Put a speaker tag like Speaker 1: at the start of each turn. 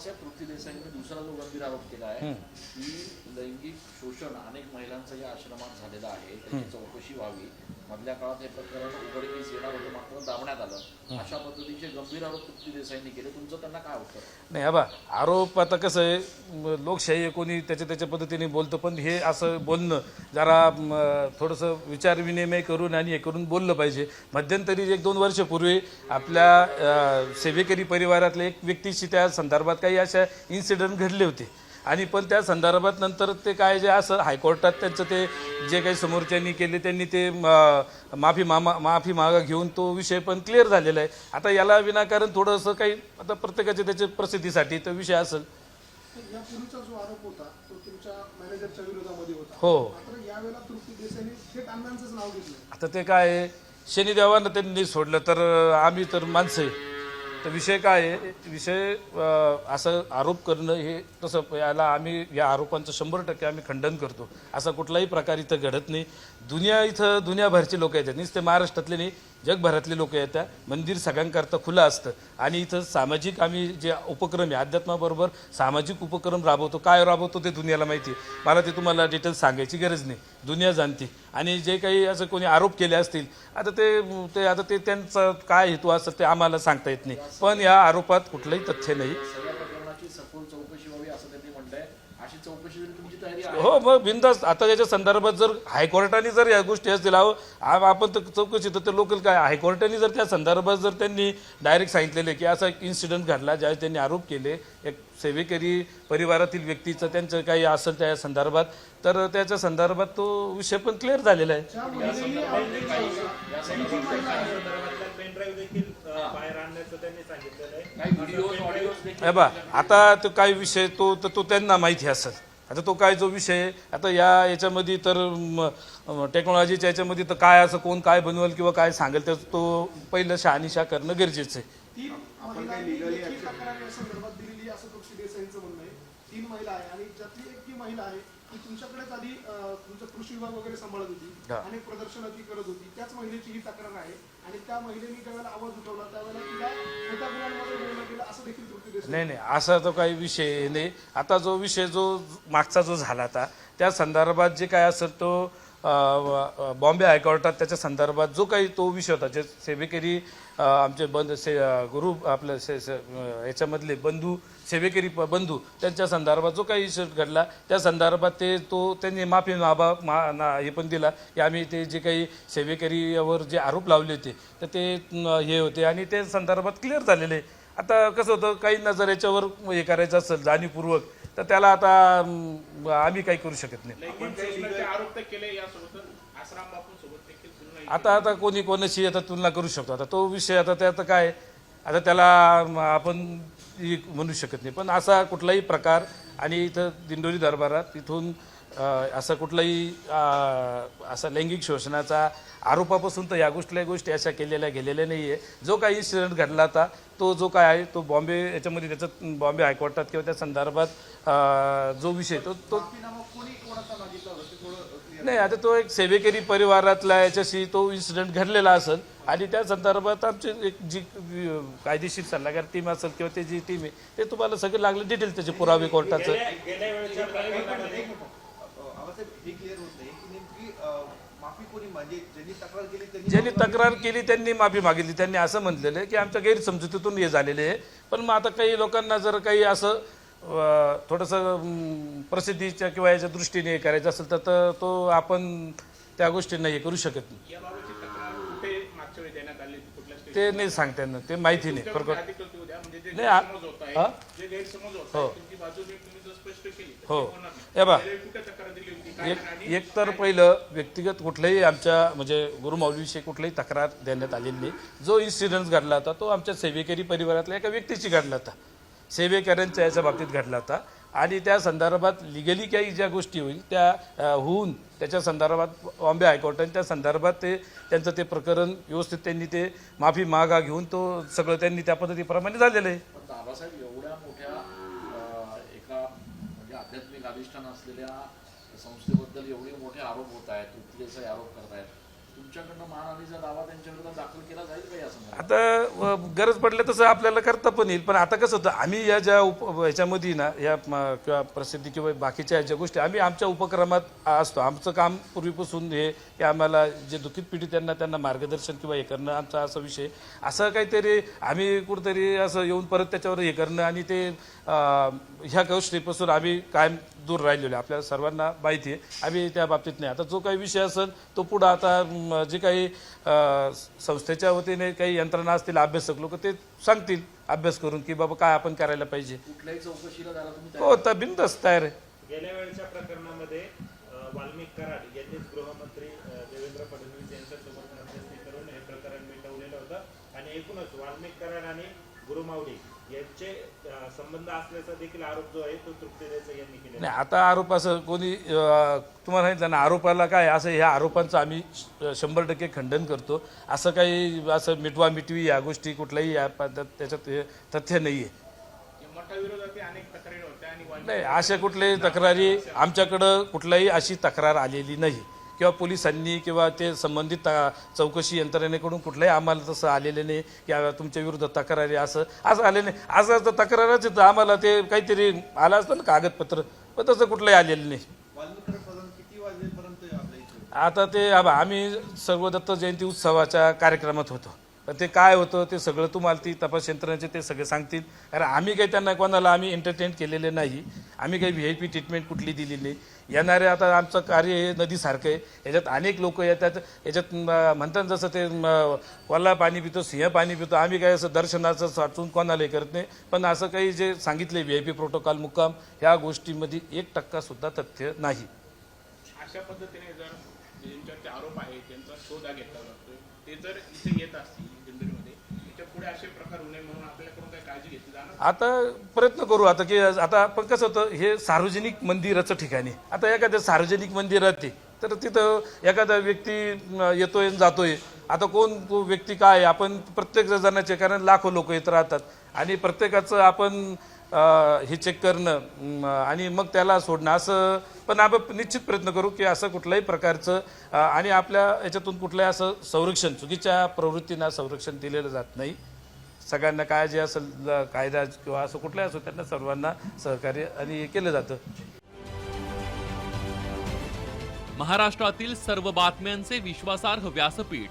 Speaker 1: बाबासाहेब तृप्ती देसाईंनी दुसरा जो गंभीर आरोप केला आहे की लैंगिक शोषण अनेक महिलांचं या आश्रमात झालेलं आहे. त्याची चौकशी व्हावी. मधल्या काळात हे प्रकरण उघडकीस येणार होतं मात्र दाबण्यात आलं. अशा पद्धतीचे गंभीर आरोप तृप्ती देसाईंनी केले. तुमचं त्यांना काय उत्तर?
Speaker 2: नाही हा बा आरोप आता कसं आहे लोकशाही कोणी त्याच्या त्याच्या पद्धतीने बोलतं पण हे असं बोलणं जरा थोडंसं विचारविनिमय करून आणि हे करून बोललं पाहिजे. मध्यंतरी एक दोन वर्षापूर्वी आपल्या सेवेकरी परिवारातल्या एक व्यक्तीशी त्या संदर्भात काही अशा इन्सिडेंट घडले होते. आणि पण त्या संदर्भात नंतर ते काय जे असं हायकोर्टात त्यांचं ते जे काही समोरच्यांनी केले त्यांनी ते माफी मामा माफी मागा घेऊन तो विषय पण क्लिअर झालेला आहे. आता याला विनाकारण थोडंसं काही आता प्रत्येकाच्या त्याच्या प्रसिद्धीसाठी तो विषय असेल. हो. आता ते काय आहे, शनिदेवानं त्यांनी सोडलं तर आम्ही तर माणसं तर विषय काय आहे? विषय असं आरोप करणं हे तसं याला आम्ही या आरोपांचं शंभर टक्के आम्ही खंडन करतो. असा कुठलाही प्रकार इथं घडत नाही. दुनिया इथं दुनियाभरचे लोक येतात नुसते महाराष्ट्रातले नाही जगभरातले लोक येतात मंदिर सगळ्यांकरता खुलं असतं. आणि इथं सामाजिक आम्ही जे उपक्रम आहे अध्यात्माबरोबर सामाजिक उपक्रम राबवतो. काय राबवतो ते दुनियाला माहिती आहे. मला ते तुम्हाला डिटेल्स सांगायची गरज नाही. दुनिया जाणते. आणि जे काही असं कोणी आरोप केले असतील आता ते ते आता ते त्यांचा काय हेतू असतं ते आम्हाला सांगता येत नाही. पण या आरोपात कुठलंही तथ्य नाही.
Speaker 1: सगळ्या प्रकरणाची सखोल चौकशी व्हावी असं त्यांनी म्हटलंय. अशी चौकशी जरी तुमची तयारी आहे
Speaker 2: हो मग बिंदास आता याच्या संदर्भात जर हायकोर्टाने जर या गोष्टी असतील अहो आ- आपण तर चौकशी तर ते लोकल काय हायकोर्टाने जर त्या संदर्भात जर त्यांनी डायरेक्ट सांगितलेले की असा एक इन्सिडेंट घडला ज्यावेळेस त्यांनी आरोप केले एक सेवेकरी परिवारातील व्यक्तीचं त्यांचं काही असेल त्या संदर्भात तर त्याच्या संदर्भात तो विषय पण क्लिअर झालेला आहे
Speaker 3: ज्या
Speaker 1: काही देखील
Speaker 2: हे बा आता तो काय विषय तो तर तो त्यांना माहिती असेल आता तो काय जो विषय आहे, आता या याच्यामध्ये तर टेक्नॉलॉजीच्या याच्यामध्ये तर काय असं कोण काय बनवल किंवा काय सांगेल तर तो पहिलं शहानिशा करणं गरजेचं आहे.
Speaker 3: तीन महिलांनी लेखी तक्रार या संदर्भात दिलेली आहे, असं तृप्ती देसाईंचं म्हणणं आहे. तीन महिला आहे आणि ज्यातली एक जी महिला आहे ती तुमच्याकडेच आधी अं, तुमचा कृषी विभाग वगैरे सांभाळत होती
Speaker 2: हा.
Speaker 3: आणि प्रदर्शनं ती करत होती. त्याच महिलेची ही तक्रार आहे आणि त्या महिलेने ज्यावेळेला आवाज उठवला त्यावेळेला
Speaker 2: नाही नाही असा तो काही विषय नाही आता जो विषय जो मागचा जो झाला होता त्या संदर्भात जे काय असेल तो बॉम्बे हायकोर्टात त्याच्या संदर्भात जो काही तो विषय होता जे सेवेकरी आमचे बंद से गुरु आपलं से याच्यामधले बंधू सेवेकरी प- बंधू त्यांच्या संदर्भात जो काही विषय घडला त्या संदर्भात ते तो त्यांनी माफी माबा मा ना हे पण दिला की आम्ही ते जे काही सेवेकरीवर जे आरोप लावले होते तर ते हे होते आणि ते संदर्भात क्लिअर झालेले आहे. आता कसं होतं काही नजर याच्यावर हे करायचं असेल जाणीवपूर्वक तर त्याला आता आम्ही काही करू शकत नाही. आता आता कोणी कोणाशी आता तुलना करू शकतो. आता तो विषय आता त्यात काय आता त्याला आपण म्हणू शकत नाही. पण असा कुठलाही प्रकार आणि इथं दिंडोरी दरबारात इथून अं, असा कुठलाही असा लैंगिक शोषणाचा आरोपापासून तर या गोष्टीला गोष्टी अशा केलेल्या गेलेल्या नाही आहे जो काही इन्सिडेंट घडला होता तो जो काय आहे तो बॉम्बे याच्यामध्ये त्याचं बॉम्बे हायकोर्टात किंवा त्या संदर्भात जो विषय तो तो नाही आता तो एक सेवेकरी परिवारातला याच्याशी तो इन्सिडेंट घडलेला असेल आणि त्या संदर्भात आमची एक जी कायदेशीर सल्लागार टीम असेल किंवा ते जी टीम आहे ते तुम्हाला सगळे लागले डिटेल त्याचे पुरावे कोर्टाचं
Speaker 4: गेल्या गेल्या वेळेच्या प्रकरणामध्ये
Speaker 5: आवासाहेब हे क्लिअर होत नाही. की नेमकी अ, माफी कोणी म्हणजे ज्यांनी तक्रार केली त्यांनी
Speaker 2: ज्यांनी तक्रार केली त्यांनी माफी मागितली. त्यांनी असं म्हटलेलं आहे की आमच्या गैरसमजुतीतून हे झालेले आहे. पण मग आता काही लोकांना जर काही असं थोडंसं प्रसिद्धीच्या किंवा याच्या दृष्टीने हे करायचं असेल तर तर तो आपण त्या गोष्टींना हे करू शकत नाही.
Speaker 4: देण्यात आली होती कुठल्या स्टेज
Speaker 2: ते नाही सांगता येणार ते माहिती नाही
Speaker 4: म्हणजे
Speaker 2: नाही, आ- हा? हो. हो. हे बा एक एक तर पहिलं व्यक्तिगत कुठल्याही आमच्या म्हणजे गुरुमाऊलीविषयी कुठलीही तक्रार देण्यात आलेली नाही. जो इन्सिडेंट घडला होता तो आमच्या सेवेकरी परिवारातल्या एका व्यक्तीची घडला होता. सेवेकऱ्यांच्या याच्या बाबतीत घडला होता. आणि त्या संदर्भात लिगली काही ज्या गोष्टी होईल त्या होऊन त्याच्या संदर्भात बॉम्बे हायकोर्टाने त्या संदर्भात ते त्यांचं ते प्रकरण व्यवस्थित त्यांनी ते माफी मागा घेऊन तो सगळं त्यांनी त्या पद्धतीप्रमाणे झालेलं आहे.
Speaker 1: दादासाहेब एवढ्या मोठ्या एका म्हणजे आध्यात्मिक अधिष्ठान असलेल्या संस्थेबद्दल एवढे मोठे आरोप होत आहेत तृप्ती आरोप करत आहेत
Speaker 2: आता गरज पडल्या तसं आपल्याला करता पण येईल. पण आता कसं होतं आम्ही या ज्या उप ह्याच्यामध्ये ना या किंवा प्रसिद्धी किंवा बाकीच्या ज्या गोष्टी आम्ही आमच्या उपक्रमात असतो. आमचं काम पूर्वीपासून हे की आम्हाला जे दुःखित पिढी त्यांना त्यांना मार्गदर्शन किंवा हे करणं आमचा असा विषय. असं काहीतरी आम्ही कुठंतरी असं येऊन परत त्याच्यावर हे करणं आणि ते ह्या गोष्टीपासून आम्ही कायम दूर राहिलेलो आहे. आपल्याला सर्वांना माहिती आहे. आम्ही त्या बाबतीत नाही. आता जो काही विषय असेल तो पुढं आता जे काही संस्थेच्या वतीने काही यंत्रणा असतील अभ्यासक लोक ते सांगतील अभ्यास करून की बाबा काय आपण करायला पाहिजे.
Speaker 1: कुठल्याही चौकशीला
Speaker 2: हो तर बिंदस तयार आहे.
Speaker 6: गेल्या वेळेच्या प्रकरणामध्ये वाल्मिक कराड यांनीच गृहमंत्री देवेंद्र फडणवीस यांच्यासोबत मध्यस्थी करून हे प्रकरण मिटवलेलं होतं. आणि एकूणच वाल्मिक कराड आणि गुरुमावडी यांचे संबंध असल्याचा देखील आरोप जो आहे तो तृप्ती देसाई यांनी केलेला
Speaker 2: नाही आता आरोप असं कोणी तुम्हाला सांगितलं ना आरोपाला काय असं ह्या आरोपांचं आम्ही श- शंभर टक्के खंडन करतो. असं काही असं मिटवा मिटवी या गोष्टी कुठल्याही या पद्धत त्याच्यात हे तथ्य नाही आहे
Speaker 4: मठाविरोधात अनेक तक्रारी होत्या आणि वाल्मिक
Speaker 2: नाही अशा कुठल्याही तक्रारी आमच्याकडं कुठल्याही अशी तक्रार आलेली नाही. किंवा पोलिसांनी किंवा ते संबंधित ता- चौकशी यंत्रणेकडून कुठलंही आम्हाला तसं आलेलं नाही की तुमच्या विरुद्ध तक्रारी असं असं आले नाही. असं असं तक्रारच येतं. आम्हाला ते काहीतरी आलं असतं ना कागदपत्र पण तसं कुठलंही आलेलं नाही. आता ते आबा, आम्ही सर्व दत्त जयंती उत्सवाच्या कार्यक्रमात होतो. तर ते काय होतं ते सगळं तुम्हाला ती तपास यंत्रणाचे ते सगळे सांगतील. कारण आम्ही काही त्यांना कोणाला आम्ही एंटरटेन केलेले नाही. आम्ही काही व्ही आय पी ट्रीटमेंट कुठली दिली नाही. येणारे आता आमचं कार्य हे नदीसारखं आहे. याच्यात अनेक लोक येतात. याच्यात म्हणतात जसं ते कोल्हा पाणी पितो सिंह पाणी पितो. आम्ही काय असं दर्शनाचं साचून कोणाला हे करत नाही. पण असं काही जे सांगितले व्ही आय पी प्रोटोकॉल मुक्काम ह्या गोष्टीमध्ये एक टक्कासुद्धा तथ्य नाही.
Speaker 4: अशा पद्धतीने जर आरोप आहे त्यांचा शोधा घेतला जातो ते जर इथे येत असतील पुढे असे प्रकार होऊ नये म्हणून आपल्याकडून काळजी घेतली जाणार
Speaker 2: आता प्रयत्न करू आता की आता पण कसं होतं हे सार्वजनिक मंदिराचं ठिकाणी आता एखाद्या सार्वजनिक मंदिरात ते तर तिथं एखादा व्यक्ती येतोय आणि जातोय. आता कोण तो व्यक्ती काय आहे? आपण प्रत्येक जणाचे कारण लाखो लोक येत राहतात. आणि प्रत्येकाचं आपण हे चेक करणं आणि मग त्याला सोडणं असं पण आपण निश्चित प्रयत्न करू की असं कुठल्याही प्रकारचं आणि आपल्या याच्यातून कुठल्याही असं संरक्षण चुकीच्या प्रवृत्तींना संरक्षण दिलेलं जात नाही. सगळ्यांना काय जे असेल ल- कायदा किंवा असं कुठलाही असो त्यांना सर्वांना सहकार्य आणि हे केलं जातं.
Speaker 7: महाराष्ट्रातील सर्व बातम्यांचे विश्वासार्ह व्यासपीठ.